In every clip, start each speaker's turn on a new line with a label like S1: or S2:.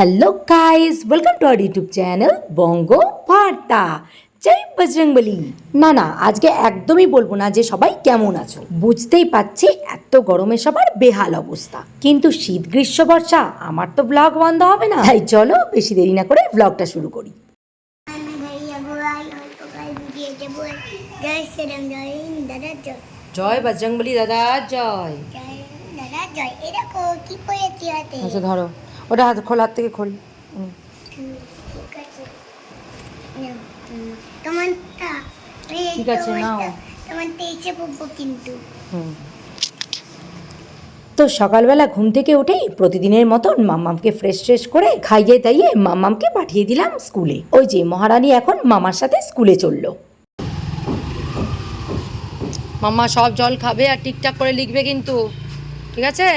S1: Hello guys welcome to our YouTube channel Banga Barta জয় বজরংবলী না না আজকে একদমই বলব না যে সবাই কেমন আছো। বুঝতেই পাচ্ছি এত গরমে সবার বেহাল অবস্থা। কিন্তু শীত গ্রীষ্ম বর্ষা আমার তো ব্লগ বন্ধ হবে না। তাই চলো বেশি দেরি না করে ব্লগটা শুরু করি।
S2: জয়
S1: বজরংবলী দাদা জয়।
S2: জয় দাদা জয়। এরকম কি পড়েছি
S1: আচ্ছা ধরো। ওটা হাত খোল হাত থেকে খোল।
S2: ঠিক আছে নাও, কিন্তু
S1: হুম। তো সকালবেলা ঘুম থেকে উঠেই প্রতিদিনের মতন মাম্মামকে ফ্রেশ ফ্রেশ করে খাইয়ে দাইয়ে মাম্মামকে পাঠিয়ে দিলাম স্কুলে। ওই যে মহারানী এখন মামার সাথে স্কুলে চলল।
S3: মাম্মা সব জল খাবে আর ঠিকঠাক করে লিখবে কিন্তু। ঠিক আছে?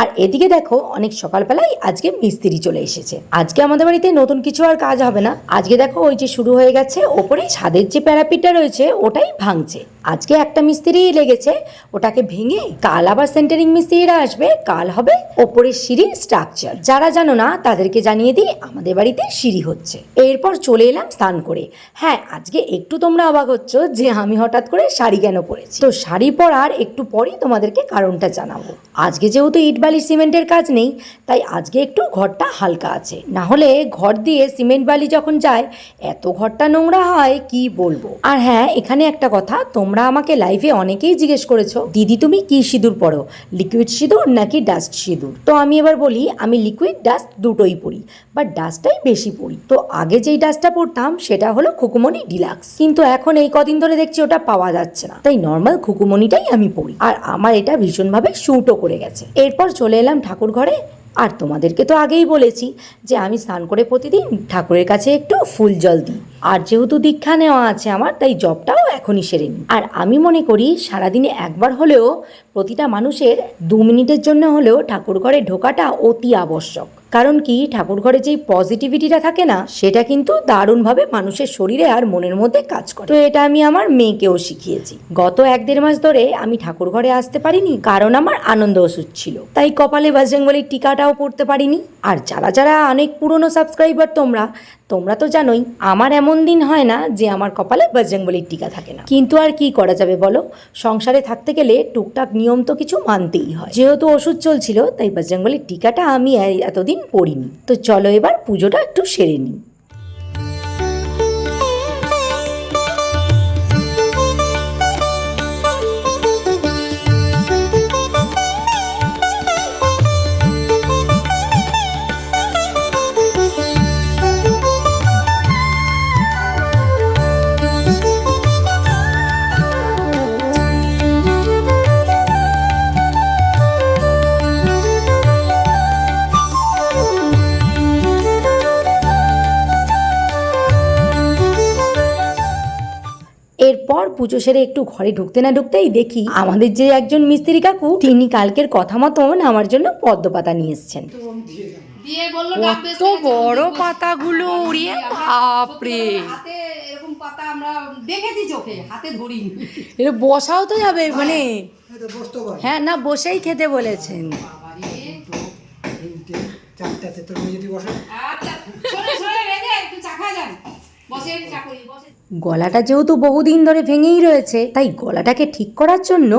S1: আর এদিকে দেখো, অনেক সকালবেলায় আজকে মিস্ত্রি চলে এসেছে। আজকে আমাদের বাড়িতে নতুন কিছু আর কাজ হবে না। আজকে দেখো, ওই যে শুরু হয়ে গেছে, ওপরে ছাদের যে প্যারাপিটটা রয়েছে, ওটাই ভাঙছে। আজকে একটা মিস্ত্রি লেগেছে, ওটাকে ভেঙে কাল আবার সেন্টারিং মিস্ত্রিরা আসবে, কাল হবে ওপরের সিঁড়ির স্ট্রাকচার যারা জানো না, তাদেরকে জানিয়ে দিই, আমাদের বাড়িতে সিঁড়ি হচ্ছে। এরপর চলে এলাম স্নান করে। হ্যাঁ আজকে একটু তোমরা অবাক হচ্ছ যে আমি হঠাৎ করে শাড়ি কেন পরেছি। তো শাড়ি পরার একটু পরেই তোমাদেরকে কারণটা জানাব। আজকে যেহেতু ইট বালি সিমেন্টের কাজ নেই, তাই আজকে একটু ঘরটা হালকা আছে। না হলে ঘর দিয়ে সিমেন্ট বালি যখন যায়, এত ঘরটা নোংরা হয়, কি বলব? আর হ্যাঁ এখানে একটা কথা, তোমরা আমাকে লাইভে অনেকেই জিজ্ঞেস করেছ, দিদি, তুমি কি সিঁদুর পরো লিকুইড সিঁদুর নাকি ডাস্ট সিঁদুর? তো আমি এবার বলি, আমি লিকুইড ডাস্ট দুটোই পরি বাট ডাস্টটাই বেশি পরি তো আগে যেই ডাস্টটা পরতাম সেটা হলো খুকুমনি ডিলাক্স কিন্তু এখন এই কদিন ধরে দেখছি ওটা পাওয়া যাচ্ছে না। তাই নর্মাল খুকুমনিটাই আমি পরি আর আমার এটা ভীষণভাবে শ্যুটও করে গেছে। এরপর চলে এলাম ঠাকুর ঘরে আর তোমাদেরকে তো আগেই বলেছি যে আমি স্নান করে প্রতিদিন ঠাকুরের কাছে একটু ফুল জল দিই। আর যেহেতু দীক্ষা নেওয়া আছে আমার, তাই জবটাও এখনই সেরে নিই। আর আমি মনে করি সারাদিনে একবার হলেও প্রতিটা মানুষের দু মিনিটের জন্য হলেও ঠাকুর ঘরে ঢোকাটা অতি আবশ্যক। কারণ কি? ঠাকুর ঘরে যেই পজিটিভিটিটা থাকে না, সেটা কিন্তু দারুণভাবে মানুষের শরীরে আর মনের মধ্যে কাজ করে। তো এটা আমি আমার মেয়েকেও শিখিয়েছি। গত এক দেড় মাস ধরে আমি ঠাকুর ঘরে আসতে পারিনি, কারণ আমার আনন্দ ওষুধ ছিল। তাই কপালে বজরংবলির টিকাটাও পড়তে পারিনি। আর যারা যারা অনেক পুরনো সাবস্ক্রাইবার তোমরা তোমরা তো জানোই, আমার এমন দিন হয় না যে আমার কপালে বজরংবলির টিকা থাকে না। কিন্তু আর কি করা যাবে বলো? সংসারে থাকতে গেলে টুকটাক নিয়ম তো কিছু মানতেই হয়। যেহেতু ওষুধ চলছিল, তাই বজরংবলির টিকাটা আমি এ- এতদিন পড়িনি। তো চলো এবার পুজোটা একটু সেরে নিই। পুজো সেরে একটু ঘরে ঢুকতে না ঢুকতেই দেখি আমাদের যে একজন মিস্ত্রি কাকু তিনি কালকের কথা মতন আমার জন্য পদ্ম পাতা নিয়ে এসছেন।
S3: দিয়ে বলল
S1: কত বড় পাতাগুলো উড়িয়ে বাপরে!
S3: পাতা আমরা দেখেছি চোখে হাতে ধরিনি।
S1: এটা বসাও তো যাবে মানে হ্যাঁ না বসেই খেতে বলেছেন।
S4: চারটাতে তোর যদি বসে?
S3: আচ্ছা সরে সরে রেখে একটু চাখা যান বসেন চাকরি বসেন
S1: গলাটা যেহেতু বহুদিন ধরে ভেঙেই রয়েছে, তাই গলাটাকে ঠিক করার জন্য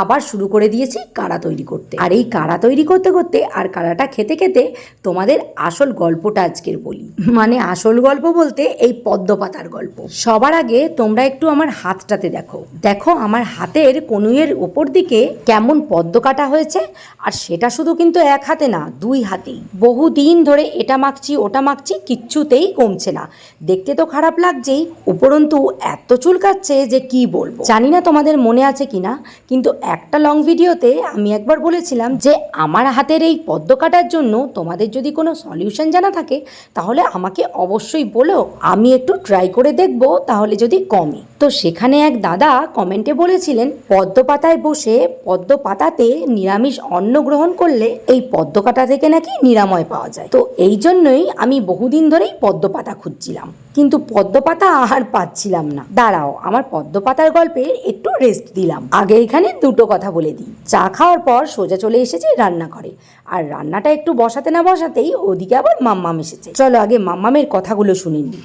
S1: আবার শুরু করে দিয়েছি কাড়া তৈরি করতে। আর এই কাড়া তৈরি করতে করতে আর কাড়াটা খেতে খেতে তোমাদের আসল গল্পটা আজকের বলি। মানে আসল গল্প বলতে এই পদ্ম পাতার গল্প। সবার আগে তোমরা একটু আমার হাতটাতে দেখো। দেখো আমার হাতের কনুইয়ের ওপর দিকে কেমন পদ্ম কাটা হয়েছে, আর সেটা শুধু কিন্তু এক হাতে না, দুই হাতেই। বহুদিন ধরে এটা মাখছি, ওটা মাখছি, কিচ্ছুতেই কমছে না। দেখতে তো খারাপ লাগছেই উপরন্তু এত চুলকাচ্ছে যে কি বলব? জানি না তোমাদের মনে আছে কিনা, কিন্তু একটা লং ভিডিওতে আমি একবার বলেছিলাম যে আমার হাতের এই পদ্ম কাটার জন্য তোমাদের যদি কোনো সলিউশন জানা থাকে, তাহলে আমাকে অবশ্যই বলো, আমি একটু ট্রাই করে দেখব, তাহলে যদি কমে। তো সেখানে এক দাদা কমেন্টে বলেছিলেন, পদ্ম পাতায় বসে পদ্ম পাতাতে নিরামিষ অন্ন গ্রহণ করলে এই পদ্ম কাটা থেকে নাকি নিরাময় পাওয়া যায়। তো এই জন্যই আমি বহুদিন ধরেই পদ্ম পাতা খুঁজছিলাম। কিন্তু পদ্মপাতা আর পাচ্ছিলাম না। দাঁড়াও আমার পদ্মপাতার গল্পে একটু রেস্ট দিলাম। আগে এখানে দুটো কথা বলে দিই। চা খাওয়ার পর সোজা চলে এসেছি রান্নাঘরে। আর রান্নাটা একটু বসাতে না বসাতেই ওদিকে আবার মাম্মাম এসেছে। চলো আগে মাম্মামের কথাগুলো শুনে নিই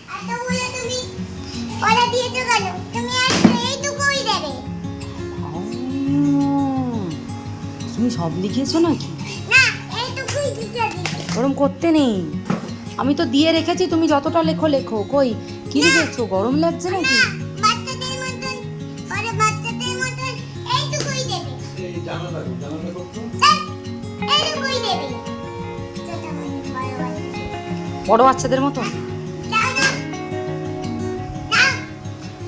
S2: তুমি
S1: সব লিখিয়েছো নাকি?
S2: না
S1: গরম করতে নেই। আমি তো দিয়ে রেখেছি তুমি যতটা লেখো লেখো। কই? কি লিখেছো গরম লাগছে নাকি?
S2: বড়
S1: বাচ্চাদের।
S2: না,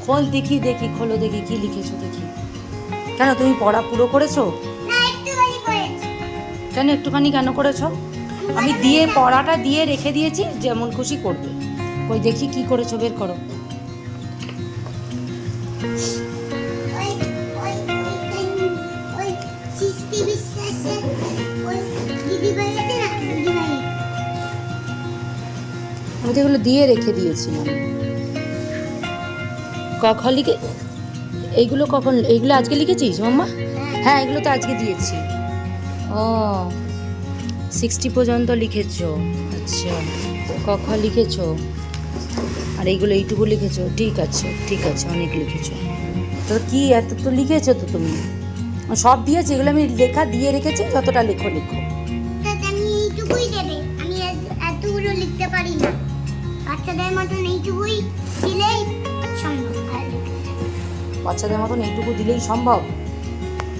S1: খোল দেখি দেখি খোলো দেখি কি লিখেছো দেখি। কেন তুমি পড়া পুরো করেছ?
S2: না, একটুখানি করেছি।
S1: কেন একটুখানি কেন করেছ? আমি দিয়ে পড়াটা দিয়ে রেখে দিয়েছি যেমন খুশি করবে। ওই দেখি কি করেছ বের করো।
S2: না দিদিভাই
S1: আমি তো এগুলো দিয়ে রেখে দিয়েছিলাম। কখন লিখে এইগুলো কখন এইগুলো আজকে লিখেছিস মাম্মা? হ্যাঁ এগুলো তো আজকে দিয়েছি। ও সিক্সটি পর্যন্ত লিখেছো। আচ্ছা ক খ লিখেছো? আর এইগুলো এইটুকু লিখেছো? ঠিক আছে ঠিক আছে অনেক লিখেছো। তো কি এত তো লিখেছো তো তুমি? সব দিয়েছি এগুলো আমি লেখা দিয়ে রেখেছি যতটা লেখো লেখো।
S2: তাতে এইটুকুই দেবে। এত- লিখতে পারি না। বাচ্চাদের মতন এইটুকুই দিলেই সম্ভব।
S1: বাচ্চাদের মতন এইটুকু দিলেই সম্ভব?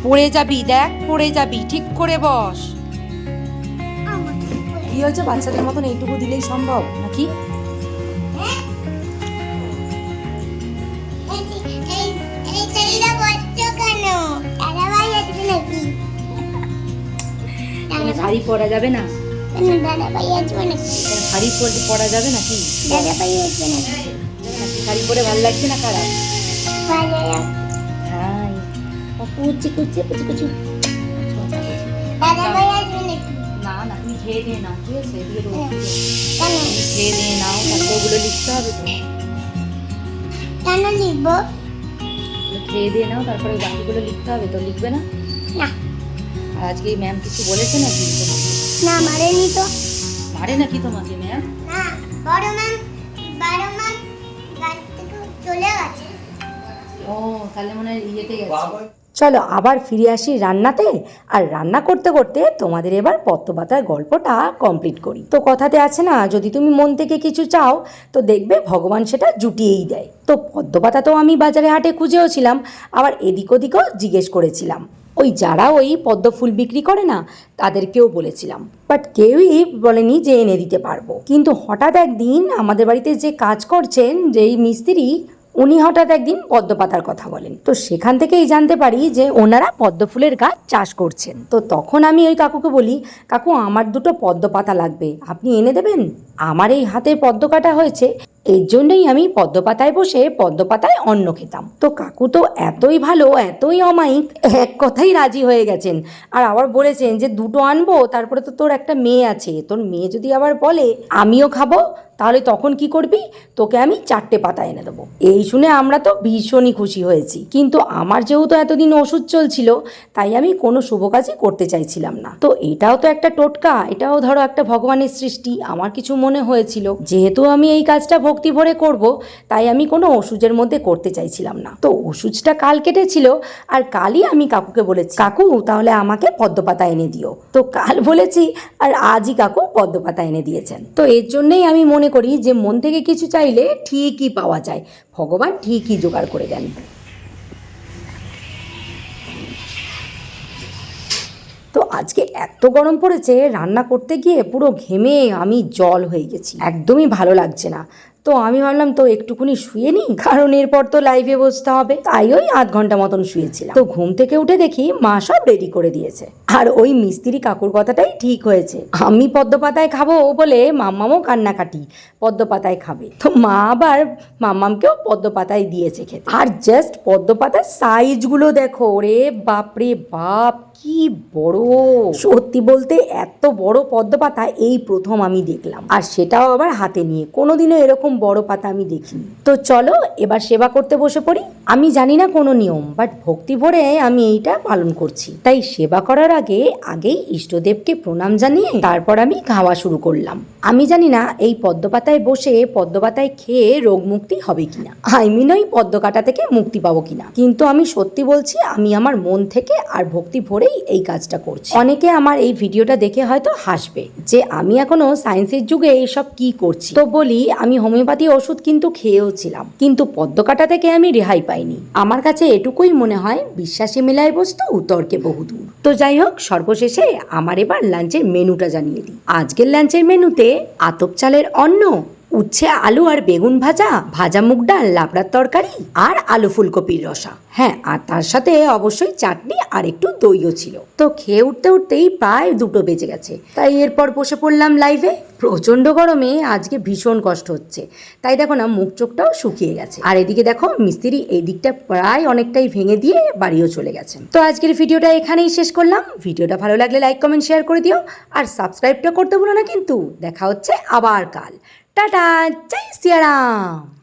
S1: পড়ে যাবি দেখ পড়ে যাবি ঠিক করে বস।
S2: কি
S1: হয়েছে, বাচ্চাদের মতন এইটুকু দিলেই সম্ভব, নাকি?
S2: হ্যাঁ?
S1: শাড়ি পরা যাবে না? শাড়ি পরে পরা যাবে নাকি? শাড়ি পরে ভালো লাগছে না খারাপ। হাই। কুচি কুচি কুচি কুচি। খেয়ে দিয়ে নাও ঠিক আছে? খেয়ে নাও ওগুলো লিখতে হবে তো।
S2: কেন লিখব?
S1: খেয়ে দিয়ে নাও তারপরে ওই বাকিগুলো লিখতে হবে তো লিখবে না?
S2: না,
S1: আর আজকে ম্যাম কিছু বলেছে নাকি তোমাকে?
S2: না মারেনি তো।
S1: মারে নাকি তোমাকে ম্যাম?
S2: না, বড় ম্যাম, বড় ম্যাম গাড়ি থেকে চলে গেছে।
S1: ও তাহলে মনে হয় ইয়েতে গেছে। চলো আবার ফিরে আসি রান্নাতে। আর রান্না করতে করতে তোমাদের এবার পদ্মপাতার গল্পটা কমপ্লিট করি। তো কথাতে আছে না, যদি তুমি মন থেকে কিছু চাও, তো দেখবে ভগবান সেটা জুটিয়েই দেয়। তো পদ্মপাতা তো আমি বাজারে হাটে খুঁজেও ছিলাম, আবার এদিক ওদিকও জিজ্ঞেস করেছিলাম। ওই যারা ওই পদ্ম ফুল বিক্রি করে না, তাদেরকেও বলেছিলাম। বাট কেউই বলেনি যে এনে দিতে পারব। কিন্তু হঠাৎ একদিন আমাদের বাড়িতে যে কাজ করছেন, যেই মিস্ত্রি উনি হঠাৎ একদিন পদ্মপাতার কথা বলেন। তো সেখান থেকেই জানতে পারি যে ওনারা পদ্মফুলের গাছ চাষ করছেন। তো তখন আমি ওই কাকুকে বলি, কাকু, আমার দুটো পদ্মপাতা লাগবে। আপনি এনে দেবেন? আমার এই হাতে পদ্ম কাটা হয়েছে। এর জন্যই আমি পদ্মপাতায় বসে পদ্মপাতায় অন্ন খেতাম। তো কাকু তো এতই ভালো, এতই অমায়িক, এক কথাই রাজি হয়ে গেছেন। আর আবার বলেছেন যে দুটো আনব, তারপরে তো তোর একটা মেয়ে আছে। তোর মেয়ে যদি আবার বলে, আমিও খাব তাহলে তখন কি করবি? তোকে আমি চারটে পাতা এনে দেবো। এই শুনে আমরা তো ভীষণই খুশি হয়েছি। কিন্তু আমার যেহেতু এতদিন ওষুধ চলছিল, তাই আমি কোনো শুভ কাজই করতে চাইছিলাম না। তো এটাও তো একটা টোটকা, এটাও ধরো একটা ভগবানের সৃষ্টি। আমার কিছু মনে হয়েছিল। যেহেতু আমি এই কাজটা ভক্তি ভরে করব, তাই আমি কোনো ওষুধের মধ্যে করতে চাইছিলাম না। তো ওষুধটা কাল কেটেছিল, আর কালই আমি কাকুকে বলেছি, কাকু, তাহলে আমাকে পদ্মপাতা এনে দিও। তো কাল বলেছি, আর আজই কাকু পদ্মপাতা এনে দিয়েছেন। তো এর জন্যেই আমি মনে করি যে, মন থেকে কিছু চাইলে ঠিকই পাওয়া যায়। ভগবান ঠিকই জোগাড় করে দেন। তো আজকে এত গরম পড়েছে, রান্না করতে গিয়ে পুরো ঘেমে আমি জল হয়ে গেছি। একদমই ভালো লাগছে না। তো আমি ভাবলাম, তো একটুখানি শুয়ে নিই কারণ এরপর তো লাইভে বসতে হবে। তাই ওই আধ ঘণ্টা মতন শুয়েছিলাম। তো ঘুম থেকে উঠে দেখি মা সব রেডি করে দিয়েছে। আর ওই মিস্ত্রি কাকুর কথাটাই ঠিক হয়েছে। আমি পদ্মপাতায় খাব বলে মাম্মামও কান্নাকাটি, পদ্মপাতায় খাবে। তো মা আবার মাম্মামকেও পদ্মপাতায় দিয়েছে খেতে। আর জাস্ট পদ্মপাতার সাইজগুলো দেখো রে বাপরে বাপ, কি বড়! সত্যি বলতে এত বড় পদ্মপাতা এই প্রথম আমি দেখলাম। আর সেটাও আবার হাতে নিয়ে, কোনোদিনও এরকম বড় পাতা আমি দেখিনি। তো চলো এবার সেবা করতে বসে পড়ি। আমি জানি না কোনো নিয়ম বাট ভক্তি ভরে আমি এইটা পালন করছি। তাই সেবা করার আগে, আগেই ইষ্টদেবকে প্রণাম জানিয়ে তারপর আমি খাওয়া শুরু করলাম। আমি জানি না এই পদ্মপাতায় বসে পদ্মপাতায় খেয়ে রোগ মুক্তি হবে কিনা। আই মিন ওই পদ্ম কাটা থেকে মুক্তি পাবো কিনা। কিন্তু আমি সত্যি বলছি, আমি আমার মন থেকে আর ভক্তি ভরেই এই কাজটা করছি। অনেকে আমার এই ভিডিওটা দেখে হয়তো হাসবে যে আমি এখনও সায়েন্সের যুগে এইসব কি করছি। তো বলি, আমি হোমিওপ্যাথি ওষুধ কিন্তু খেয়েও ছিলাম। কিন্তু পদ্ম কাটা থেকে আমি রেহাই পাইনি। আমার কাছে এটুকুই মনে হয়, বিশ্বাসী মেলায় বস্তু, তর্কে বহুদূর তো যাই হোক, সর্বশেষে আমার এবার লাঞ্চের মেনুটা জানিয়ে দিই। আজকের লাঞ্চের মেনুতে আতপ চালের অন্ন, উচ্ছে আলু আর বেগুন ভাজা ভাজা মুগ ডাল, লাবড়ার তরকারি আর আলু ফুলকপির রসা। হ্যাঁ আর তার সাথে অবশ্যই চাটনি আর একটু দইও ছিল। তো খেয়ে উঠতে উঠতেই প্রায় দুটো বেজে গেছে। তাই এরপর বসে পড়লাম লাইভে প্রচণ্ড গরমে আজকে ভীষণ কষ্ট হচ্ছে। তাই দেখো না, মুখ চোখটাও শুকিয়ে গেছে। আর এদিকে দেখো, মিস্ত্রি এই দিকটা প্রায় অনেকটাই ভেঙে দিয়ে বাড়িও চলে গেছেন তো আজকের ভিডিওটা এখানেই শেষ করলাম। ভিডিওটা ভালো লাগলে লাইক, কমেন্ট, শেয়ার করে দিও। আর সাবস্ক্রাইবটা করতে ভুলো না কিন্তু। দেখা হচ্ছে আবার কাল। টাটা, জয় সিয়ারাম